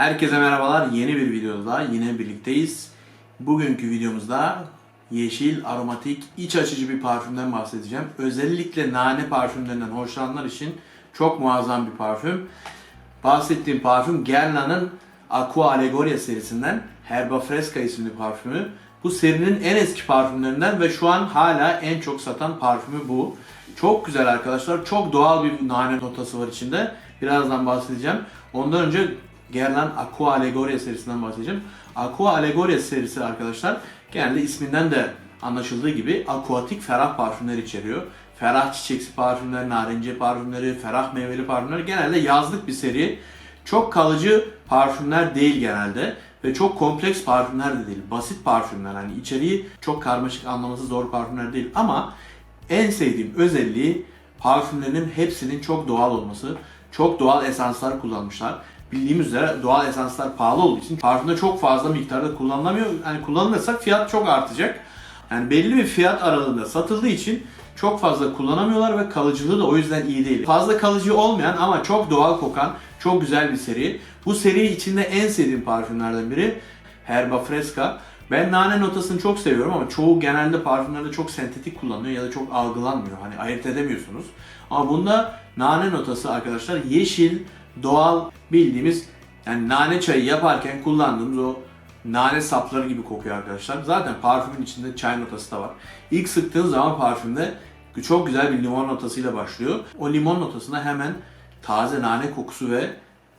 Herkese merhabalar. Yeni bir videoda yine birlikteyiz. Bugünkü videomuzda yeşil, aromatik, iç açıcı bir parfümden bahsedeceğim. Özellikle nane parfümlerinden hoşlananlar için çok muazzam bir parfüm. Bahsettiğim parfüm Guerlain'ın Aqua Allegoria serisinden Herba Fresca isimli parfümü. Bu serinin en eski parfümlerinden ve şu an hala en çok satan parfümü bu. Çok güzel arkadaşlar. Çok doğal bir nane notası var içinde. Birazdan bahsedeceğim. Ondan önce Guerlain Aqua Allegoria serisinden bahsedeceğim. Aqua Allegoria serisi arkadaşlar genelde isminden de anlaşıldığı gibi akuatik ferah parfümler içeriyor. Ferah çiçeksi parfümler, narenciye parfümleri, ferah meyveli parfümler genelde yazlık bir seri. Çok kalıcı parfümler değil genelde ve çok kompleks parfümler de değil. Basit parfümler hani içeriği çok karmaşık anlaması zor parfümler değil ama en sevdiğim özelliği parfümlerinin hepsinin çok doğal olması. Çok doğal esanslar kullanmışlar. Bildiğimiz üzere doğal esanslar pahalı olduğu için parfümde çok fazla miktarda kullanılamıyor. Yani kullanılırsa fiyat çok artacak. Yani belli bir fiyat aralığında satıldığı için çok fazla kullanamıyorlar ve kalıcılığı da o yüzden iyi değil. Fazla kalıcı olmayan ama çok doğal kokan çok güzel bir seri. Bu seri içinde en sevdiğim parfümlerden biri Herba Fresca. Ben nane notasını çok seviyorum ama çoğu genelde parfümlerde çok sentetik kullanılıyor ya da çok algılanmıyor. Hani ayırt edemiyorsunuz. Ama bunda nane notası arkadaşlar yeşil, doğal bildiğimiz yani nane çayı yaparken kullandığımız o nane sapları gibi kokuyor arkadaşlar. Zaten parfümün içinde çay notası da var. İlk sıktığınız zaman parfümde çok güzel bir limon notasıyla başlıyor. O limon notasına hemen taze nane kokusu ve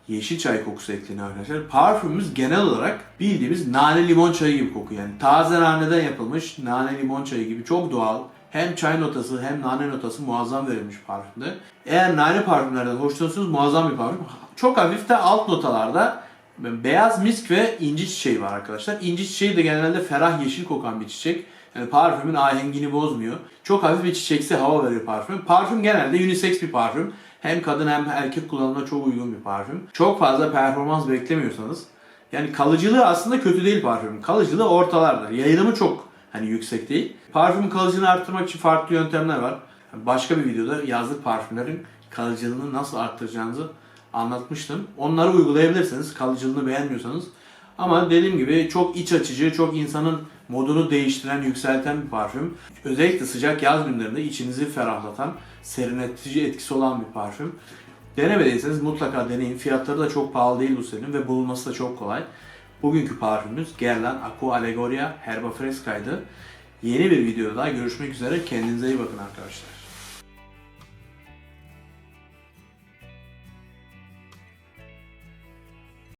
yeşil çay kokusu ekleniyor arkadaşlar. Parfümümüz genel olarak bildiğimiz nane limon çayı gibi kokuyor. Yani taze naneden yapılmış nane limon çayı gibi çok doğal. Hem çay notası hem nane notası muazzam verilmiş parfümde. Eğer nane parfümlerden hoşlanıyorsanız muazzam bir parfüm. Çok hafif de alt notalarda beyaz misk ve inci çiçeği var arkadaşlar. İnci çiçeği de genelde ferah yeşil kokan bir çiçek. Yani parfümün ahengini bozmuyor. Çok hafif bir çiçeksi hava veriyor parfüm. Parfüm genelde unisex bir parfüm. Hem kadın hem erkek kullanımına çok uygun bir parfüm. Çok fazla performans beklemiyorsanız yani kalıcılığı aslında kötü değil parfümün. Kalıcılığı ortalarda. Yayılımı çok hani yüksek değil. Parfümün kalıcılığını arttırmak için farklı yöntemler var. Başka bir videoda yazlık parfümlerin kalıcılığını nasıl arttıracağınızı anlatmıştım. Onları uygulayabilirsiniz kalıcılığını beğenmiyorsanız. Ama dediğim gibi çok iç açıcı, çok insanın modunu değiştiren, yükselten bir parfüm. Özellikle sıcak yaz günlerinde içinizi ferahlatan, serinletici etkisi olan bir parfüm. Denemediyseniz mutlaka deneyin. Fiyatları da çok pahalı değil bu serinin ve bulunması da çok kolay. Bugünkü parfümümüz Guerlain Aqua Allegoria Herba Fresca'ydı. Yeni bir videoda görüşmek üzere. Kendinize iyi bakın arkadaşlar.